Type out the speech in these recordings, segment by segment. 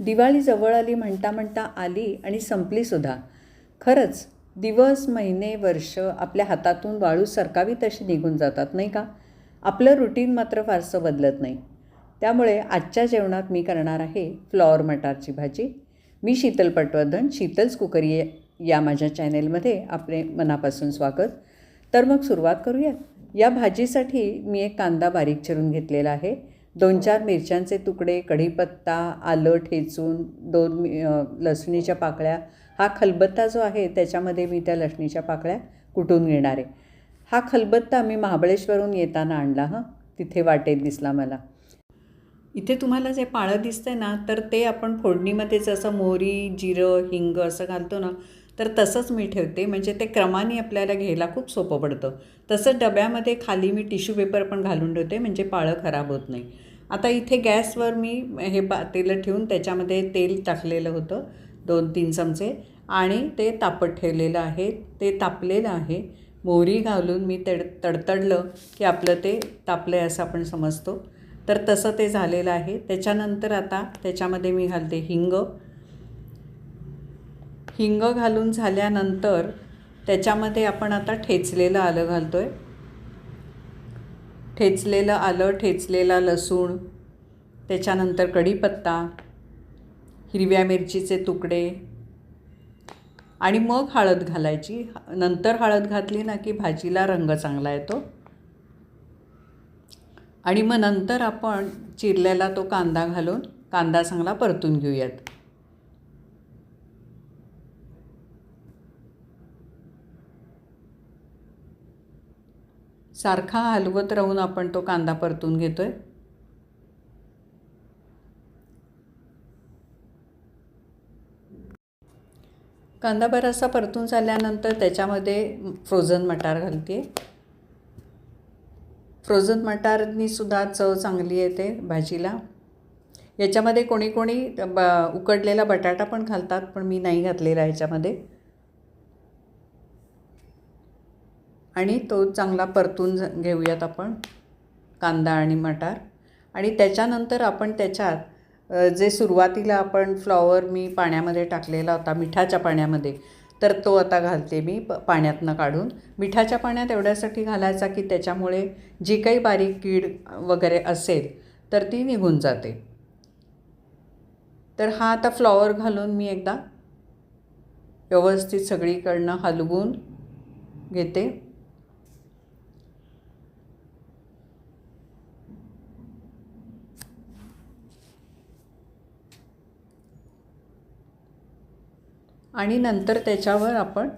दिवाळी जवळ आली म्हणता म्हणता आली आणि संपलीसुद्धा खरंच दिवस महिने वर्ष आपल्या हातातून वाळू सरकावी तशी निघून जातात नाही का? आपलं रुटीन मात्र फारसं बदलत नाही. त्यामुळे आजच्या जेवणात मी करणार आहे फ्लॉवर मटारची भाजी. मी शीतल पटवर्धन शीतल्स कुकरी या माझ्या चॅनेलमध्ये आपले मनापासून स्वागत. तर मग सुरुवात करूयात. या भाजीसाठी मी एक कांदा बारीक चिरून घेतलेला आहे. दोन चार मिरच्यांचे तुकडे कढीपत्ता आलं ठेचून दोन लसणीच्या पाकळ्या. हा खलबत्ता जो आहे त्याच्यामध्ये मी त्या लसणीच्या पाकळ्या कुटून घेणार आहे. हा खलबत्ता मी महाबळेश्वरहून येताना आणला हां. तिथे वाटेत दिसला मला. इथे तुम्हाला जे पाळं दिसतंय ना तर ते आपण फोडणीमध्ये जसं मोहरी जिरं हिंग असं घालतो ना तर तसंच मी ठेवते. म्हणजे ते क्रमाने आपल्याला घ्यायला खूप सोपं पडतं. तसंच डब्यामध्ये खाली मी टिश्यू पेपर पण घालून ठेवते. म्हणजे पाळं खराब होत नाही. आता इथे गॅसवर मी हे पातेलं ठेवून त्याच्यामध्ये तेल टाकलेलं होतं. दोन तीन चमचे. आणि ते तापत ठेवलेलं आहे. ते तापलेलं आहे. मोहरी घालून मी तड तडतडलं की आपलं ते तापलं आहे असं आपण समजतो. तर तसं ते झालेलं आहे. त्याच्यानंतर आता त्याच्यामध्ये मी घालते हिंग. हिंग घालून झाल्यानंतर त्याच्यामध्ये आपण आता ठेचलेलं आलं घालतो आहे ठेचलेलं आलं ठेचलेला लसूण त्याच्यानंतर कढीपत्ता हिरव्या मिरचीचे तुकडे आणि मग हळद घालायची. नंतर हळद घातली ना की भाजीला रंग चांगला येतो. आणि मग नंतर आपण चिरलेला तो कांदा घालून कांदा चांगला परतून घेऊयात. सारखा हलवत राहून आपण तो कांदा परतून घेतो आहे कांदा बरासा परतून झाल्यानंतर त्याच्यामध्ये फ्रोझन मटार घालते. फ्रोझन मटारनीसुद्धा चव चांगली येते भाजीला. याच्यामध्ये कोणी कोणी ब उकडलेला बटाटा पण घालतात पण मी नाही घातलेला ह्याच्यामध्ये आणि तो चांगला परतून घेऊयात आपण कांदा आणि मटार. आणि त्याच्यानंतर आपण त्याच्यात जे सुरुवातीला आपण फ्लॉवर मी पाण्यामध्ये टाकलेला होता मिठाच्या पाण्यामध्ये तर तो आता घालते मी प पाण्यातनं काढून. मिठाच्या पाण्यात एवढ्यासाठी घालायचा की त्याच्यामुळे जी काही बारीक कीड वगैरे असेल तर ती निघून जाते. तर हा आता फ्लॉवर घालून मी एकदा व्यवस्थित सगळीकडनं हलवून घेते. आणि नंतर त्याच्यावर आपण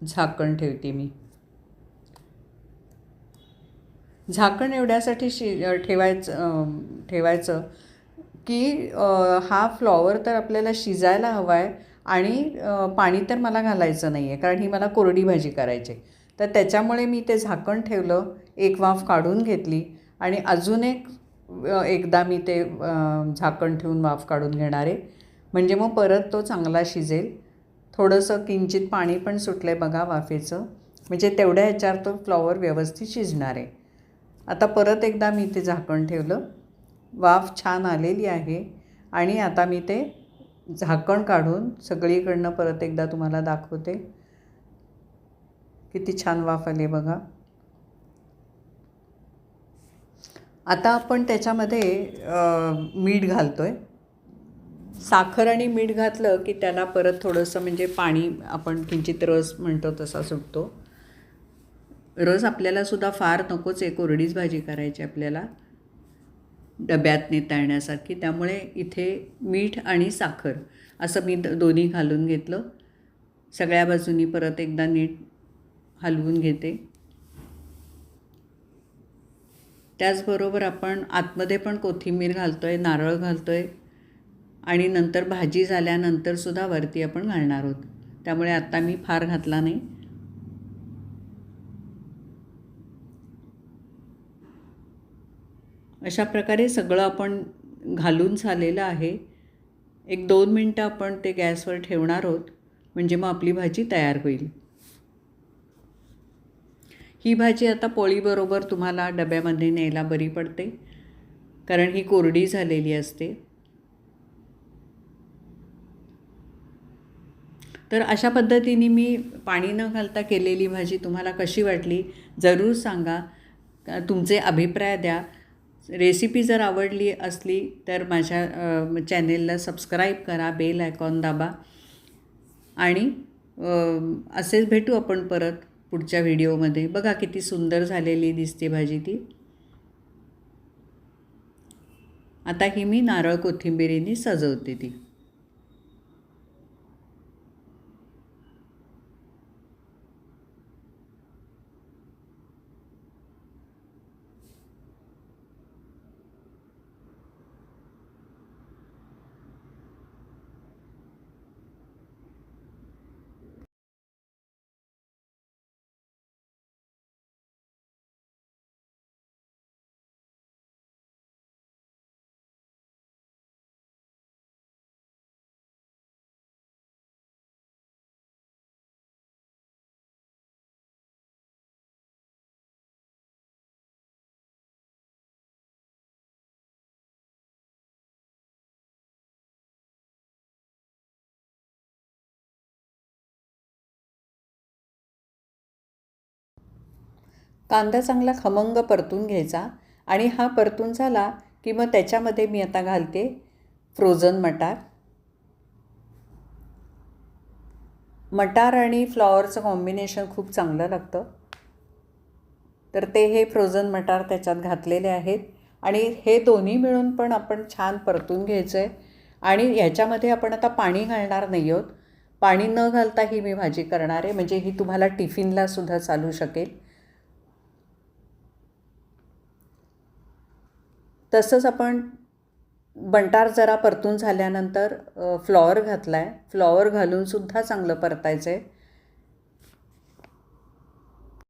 झाकण ठेवते मी झाकण एवढ्यासाठी शि ठेवायचं ठेवायचं की हा फ्लॉवर तर आपल्याला शिजायला हवा आहे आणि पाणी तर मला घालायचं नाही आहे कारण ही मला कोरडी भाजी करायची आहे. तर त्याच्यामुळे मी ते झाकण ठेवलं एक वाफ काढून घेतली आणि अजून एक एकदा मी ते झाकण ठेवून वाफ काढून घेणार आहे म्हणजे मग परत तो चांगला शिजेल. थोडंसं किंचित पाणी पण सुटलं आहे बघा वाफेचं. म्हणजे तेवढ्या ह्याच्यावर तो फ्लॉवर व्यवस्थित शिजणार आहे. आता परत एकदा मी ते झाकण ठेवलं. वाफ छान आलेली आहे. आणि आता मी ते झाकण काढून सगळीकडनं परत एकदा तुम्हाला दाखवते. किती छान वाफ आली बघा. आता आपण त्याच्यामध्ये मीठ घालतो आहे साखर आणि मीठ घातलं की त्याला परत थोडंसं म्हणजे पाणी आपण किंचित रस म्हणतो तसा सुटतो. रस आपल्याला सुद्धा फार नकोच आहे कोरडीच भाजी करायची आपल्याला. डब्यात नेता येण्यासारखी त्यामुळे इथे मीठ आणि साखर असं मी द- दोन्ही घालून घेतलं. सगळ्या बाजूनी परत एकदा नीट हलवून घेते. त्याचबरोबर आपण आतमध्ये पण कोथिंबीर घालतो आहे नारळ घालतो आहे आणि नंतर भाजी झाल्यानंतरसुद्धा वरती आपण घालणार आहोत. त्यामुळे आत्ता मी फार घातला नाही. अशा प्रकारे सगळं आपण घालून झालेलं आहे. एक दोन मिनटं आपण ते गॅसवर ठेवणार आहोत. म्हणजे मग आपली भाजी तयार होईल. ही भाजी आता पोळीबरोबर तुम्हाला डब्यामध्ये न्यायला बरी पडते. कारण ही कोरडी झालेली असते. तर अशा पद्धतीने मी पाणी न घालता केलेली भाजी तुम्हाला कशी वाटली जरूर सांगा. तुमचे अभिप्राय द्या. रेसिपी जर आवडली असली तर माझ्या चॅनेलला सबस्क्राईब करा बेल आयकॉन दाबा. आणि असेच भेटू आपण परत पुढच्या व्हिडिओमध्ये. बघा किती सुंदर झालेली दिसते भाजी ती. आता ही मी नारळ कोथिंबिरीने सजवते ती. कांदा चांगला खमंग परतून घ्यायचा आणि हा परतून झाला की मग त्याच्यामध्ये मी आता घालते फ्रोझन मटार. मटार आणि फ्लॉवरचं कॉम्बिनेशन खूप चांगलं लागतं. तर ते हे फ्रोझन मटार त्याच्यात घातलेले आहेत आणि हे दोन्ही मिळून पण आपण छान परतून घ्यायचं आहे आणि ह्याच्यामध्ये आपण आता पाणी घालणार नाही आहोत. पाणी न घालता ही मी भाजी करणार आहे. म्हणजे ही तुम्हाला टिफिनला सुद्धा चालू शकेल. तसंच आपण बंटार जरा परतून झाल्यानंतर फ्लॉवर घातला आहे फ्लॉवर घालूनसुद्धा चांगलं परतायचं आहे